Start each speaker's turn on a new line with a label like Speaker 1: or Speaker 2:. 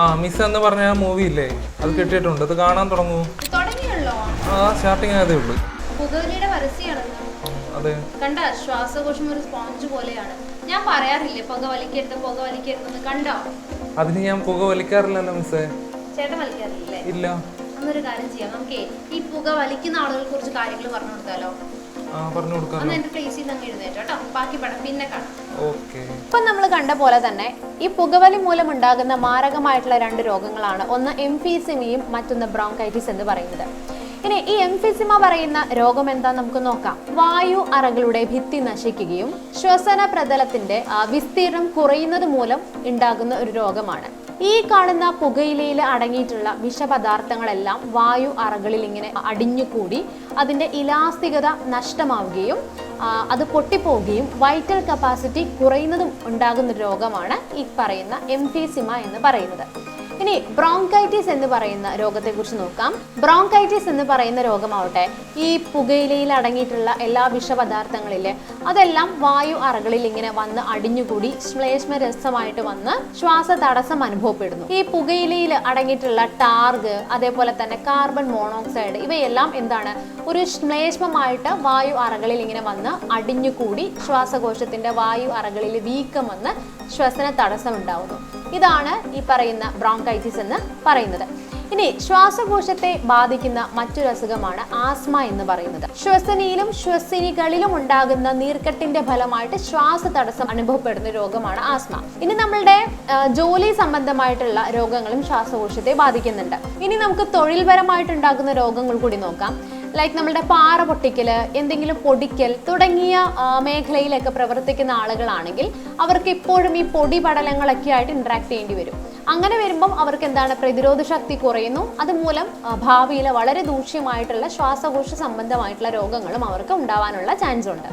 Speaker 1: ആ മിസ് എന്ന് പറഞ്ഞ ആ മൂവി ഇല്ലേ? അത് കിട്ടിയിട്ടുണ്ട്. അത് കാണാൻ തുടങ്ങൂ.
Speaker 2: തുടങ്ങിയല്ലോ?
Speaker 1: ആ സ്റ്റാർട്ടിങ് ആയതേ ഉള്ളൂ.
Speaker 2: പുകവലിയുടെ പരസ്യമാണ്
Speaker 1: അതെ.
Speaker 2: കണ്ട ശ്വാസകോശം ഒരു സ്പോഞ്ച് പോലെയാണ്. ഞാൻ പറയാറില്ലേ പുക വലിക്കരുത് പുക വലിക്കരുതെന്ന് കണ്ടോ?
Speaker 1: അതിന് ഞാൻ പുക വലിക്കാറില്ലല്ലോ മിസ്സേ
Speaker 2: ചേട്ടൻ വലിക്കാറില്ലേ?
Speaker 1: ഇല്ല.
Speaker 2: അന്നൊരു കാര്യം ചെയ്യാം. നമുക്ക് ഈ പുക വലിക്കുന്ന ആളുകളെ കുറച്ച് കാര്യങ്ങൾ പറഞ്ഞു കൊടുത്താലോ?
Speaker 1: പറഞ്ഞു കൊടുക്കാം ഓക്കെ.
Speaker 3: നമ്മൾ കണ്ട പോലെ തന്നെ ഈ പുകവലി മൂലം ഉണ്ടാകുന്ന മാരകമായിട്ടുള്ള രണ്ട് രോഗങ്ങളാണ്. ഒന്ന് എംഫീസിമയും മറ്റൊന്ന് ബ്രോങ്കൈറ്റിസ് എന്ന് പറയുന്നത്. ഇനി ഈ എംഫിസിമ പറയുന്ന രോഗം എന്താ നമുക്ക് നോക്കാം. വായു അറകളുടെ ഭിത്തി നശിക്കുകയും ശ്വസന പ്രതലത്തിന്റെ വിസ്തീർണം കുറയുന്നത് മൂലം ഉണ്ടാകുന്ന ഒരു രോഗമാണ്. ഈ കാണുന്ന പുകയിലയിൽ അടങ്ങിയിട്ടുള്ള വിഷപദാർത്ഥങ്ങളെല്ലാം വായു അറകളിൽ ഇങ്ങനെ അടിഞ്ഞുകൂടി അതിന്റെ ഇലാസ്തികത നഷ്ടമാവുകയും അത് പൊട്ടിപ്പോവുകയും വൈറ്റൽ കപ്പാസിറ്റി കുറയുന്നതും ഉണ്ടാകുന്ന രോഗമാണ് ഈ പറയുന്ന എംഫീസിമ എന്ന് പറയുന്നത്. ഇനി ബ്രോങ്കൈറ്റിസ് എന്ന് പറയുന്ന രോഗത്തെക്കുറിച്ച് നോക്കാം. ബ്രോങ്കൈറ്റിസ് എന്ന് പറയുന്ന രോഗമാവട്ടെ ഈ പുകയിലയിൽ അടങ്ങിയിട്ടുള്ള എല്ലാ വിഷപദാർത്ഥങ്ങളിലെ അതെല്ലാം വായു അറകളിൽ ഇങ്ങനെ വന്ന് അടിഞ്ഞുകൂടി ശ്ലേഷ്മ രസമായിട്ട് വന്ന് ശ്വാസ തടസ്സം അനുഭവപ്പെടുന്നു. ഈ പുകയിലയിൽ അടങ്ങിയിട്ടുള്ള ടാർഗ് അതേപോലെ തന്നെ കാർബൺ മോണോക്സൈഡ് ഇവയെല്ലാം എന്താണ്? ഒരു ശ്ലേഷ്മമായിട്ട് വായു അറകളിൽ ഇങ്ങനെ വന്ന് അടിഞ്ഞുകൂടി ശ്വാസകോശത്തിന്റെ വായു അറകളിൽ വീക്കം വന്ന് ശ്വസന തടസ്സം ഉണ്ടാവുന്നു. ഇതാണ് ഈ പറയുന്ന ബ്രോങ്കൈറ്റിസ് എന്ന് പറയുന്നത്. ഇനി ശ്വാസകോശത്തെ ബാധിക്കുന്ന മറ്റൊരു അസുഖമാണ് ആസ്മ എന്ന് പറയുന്നത്. ശ്വസനിയിലും ശ്വസിനികളിലും ഉണ്ടാകുന്ന നീർക്കെട്ടിന്റെ ഫലമായിട്ട് ശ്വാസ തടസ്സം അനുഭവപ്പെടുന്ന രോഗമാണ് ആസ്മ. ഇനി നമ്മളുടെ ജോലി സംബന്ധമായിട്ടുള്ള രോഗങ്ങളും ശ്വാസകോശത്തെ ബാധിക്കുന്നുണ്ട്. ഇനി നമുക്ക് തൊഴിൽപരമായിട്ടുണ്ടാകുന്ന രോഗങ്ങൾ കൂടി നോക്കാം. ലൈക്ക് നമ്മളുടെ പാറ പൊട്ടിക്കൽ എന്തെങ്കിലും പൊടിക്കൽ തുടങ്ങിയ മേഖലയിലൊക്കെ പ്രവർത്തിക്കുന്ന ആളുകളാണെങ്കിൽ അവർക്ക് ഇപ്പോഴും ഈ പൊടി പടലങ്ങളൊക്കെ ആയിട്ട് ഇൻട്രാക്ട് ചെയ്യേണ്ടി വരും. അങ്ങനെ വരുമ്പം അവർക്ക് എന്താണ് പ്രതിരോധ ശക്തി കുറയുന്നു. അതുമൂലം ഭാവിയിൽ വളരെ ദൂഷ്യമായിട്ടുള്ള ശ്വാസകോശ സംബന്ധമായിട്ടുള്ള രോഗങ്ങളും അവർക്ക് ഉണ്ടാവാനുള്ള ചാൻസ് ഉണ്ട്.